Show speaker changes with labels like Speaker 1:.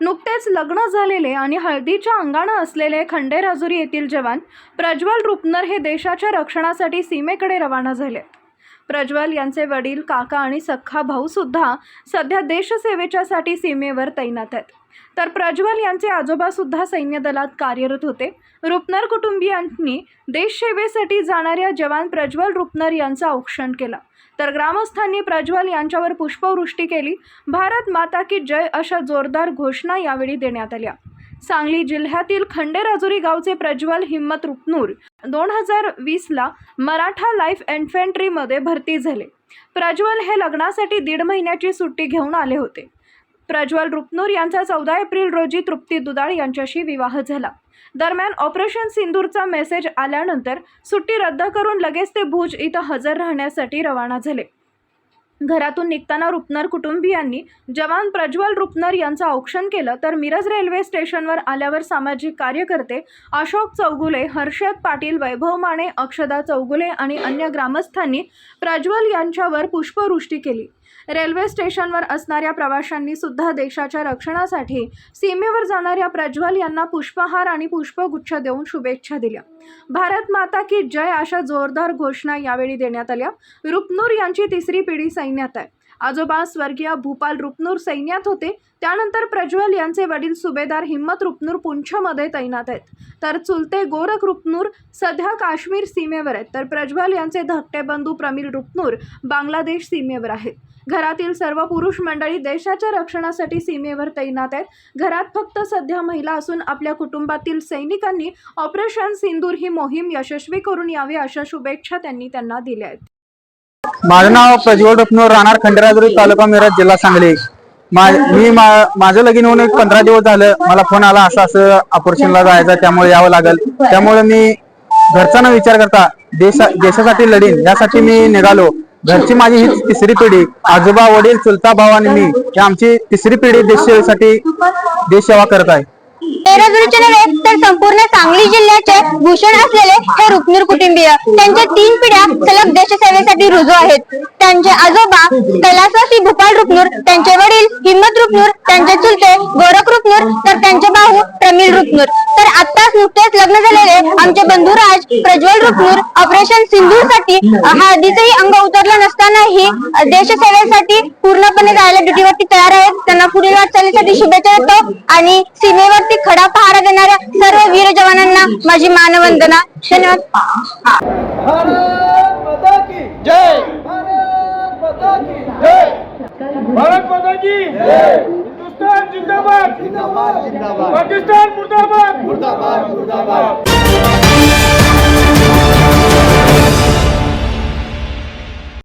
Speaker 1: नुकतेच लग्न झालेले आणि हळदीच्या अंगानं असलेले खंडेराजुरी येथील जवान प्रज्वल रुपनर हे देशाच्या रक्षणासाठी सीमेकडे रवाना झाले प्रज्वल यांचे वडील काका आणि सख्खा भाऊसुद्धा सध्या देशसेवेच्यासाठी सीमेवर तैनात आहेत. तर प्रज्वल यांचे आजोबासुद्धा सैन्य दलात कार्यरत होते. रुपनर कुटुंबियांनी देशसेवेसाठी जाणाऱ्या जवान प्रज्वल रुपनर यांचं औक्षण केलं. तर ग्रामस्थांनी प्रज्वल यांच्यावर पुष्पवृष्टी केली. भारत माता की जय अशा जोरदार घोषणा यावेळी देण्यात आल्या. सांगली जिल्ह्यातील खंडेराजुरी गावचे प्रज्वल हिम्मत रुपनूर दोन हजार वीसला मराठा लाईफ एन्फेंट्रीमध्ये भरती झाले. प्रज्वल हे लग्नासाठी दीड महिन्याची सुट्टी घेऊन आले होते. प्रज्वल रुपनूर यांचा चौदा एप्रिल रोजी तृप्ती दुदाळ यांच्याशी विवाह झाला. दरम्यान ऑपरेशन सिंदूरचा मेसेज आल्यानंतर सुट्टी रद्द करून लगेच ते भुज इथं हजर राहण्यासाठी रवाना झाले. घरातून निघताना रुपनर कुटुंबियांनी जवान प्रज्वल रुपनर यांचं औक्षण केलं तर मिरज रेल्वे स्टेशनवर आल्यावर सामाजिक कार्यकर्ते अशोक चौगुले हर्षद पाटील वैभव माने अक्षदा चौगुले आणि अन्य ग्रामस्थांनी प्रज्वल यांच्यावर पुष्पवृष्टी केली. रेल्वे स्टेशनवर असणाऱ्या प्रवाशांनी सुद्धा देशाच्या रक्षणासाठी सीमेवर जाणाऱ्या प्रज्वल यांना पुष्पहार आणि पुष्पगुच्छ देऊन शुभेच्छा दिल्या. भारत माता की जय अशा जोरदार घोषणा यावेळी देण्यात आल्या. रुपनूर यांची तिसरी पिढी सैन्यात आहे. आजोबा स्वर्गीय भूपाल रुपनूर सैन्यात होते. त्यानंतर प्रज्वल यांचे वडील सुभेदार हिम्मत रुपनूर पुंछमध्ये तैनात आहेत. तर चुलते गोरख रुपनूर सध्या काश्मीर सीमेवर आहेत. तर प्रज्वल यांचे धाकटे बंधू प्रमिल रुपनूर बांगलादेश सीमेवर आहेत. घरातील सर्व पुरुष मंडळी देशाच्या रक्षणासाठी सीमेवर तैनात आहेत. घरात फक्त सध्या महिला असून आपल्या कुटुंबातील सैनिकांनी ऑपरेशन सिंदूर ही मोहीम यशस्वी करून यावी अशा शुभेच्छा त्यांनी त्यांना दिल्या आहेत.
Speaker 2: माझं नाव प्रज्वल रुपनूर राहणार खंडेराजुरी तालुका मिरज जिल्हा सांगली. मा- मी माझं लगीन होऊन एक पंधरा दिवस झालं. मला फोन आला असं असं ऑपरेशनला जायचं त्यामुळे यावं लागेल. त्यामुळे मी घरचा न विचार करता देशा देशासाठी लढीन यासाठी मी निघालो. घरची माझी ही तिसरी पिढी आजोबा वडील चुलता भाऊ आणि मी आमची तिसरी पिढी देशसेवेसाठी देश सेवा करत आहे.
Speaker 3: तेराजुरीचे तर संपूर्ण सांगली जिल्ह्याचे भूषण असलेले हे रुक्मीर कुटुंबीय. त्यांच्या तीन पिढ्या सलग देशसेवेसाठी रुजू आहेत. त्यांचे आजोबा कैलासवासी भूपाल रुक्मीर त्यांचे वडील रुपनूर त्यांचे चुलते गोरख रुपनूर तर त्यांचे भाऊ प्रमील रुपनूर तर आताच नुकतेच लग्न झालेले आमचे बंधुराज प्रज्वल रुपनूर ऑपरेशन सिंधूरसाठी हळदीचंही अंग उतरलं नसतानाही देशसेवेसाठी पूर्णपणे जायला ड्युटीवरती तयार आहेत. त्यांना पुढील वाटचालीसाठी शुभेच्छा देतो आणि सीमेवरती खडा पहारा देणाऱ्या सर्व वीर जवानांना माझी मानवंदना. धन्यवाद
Speaker 4: भारत माता की जय भारत माता की जय भारत माता की हिंदुस्तान जिंदाबाद! जिंदाबाद जिंदाबाद। पाकिस्तान मुर्दाबाद! मुर्दाबाद मुर्दाबाद।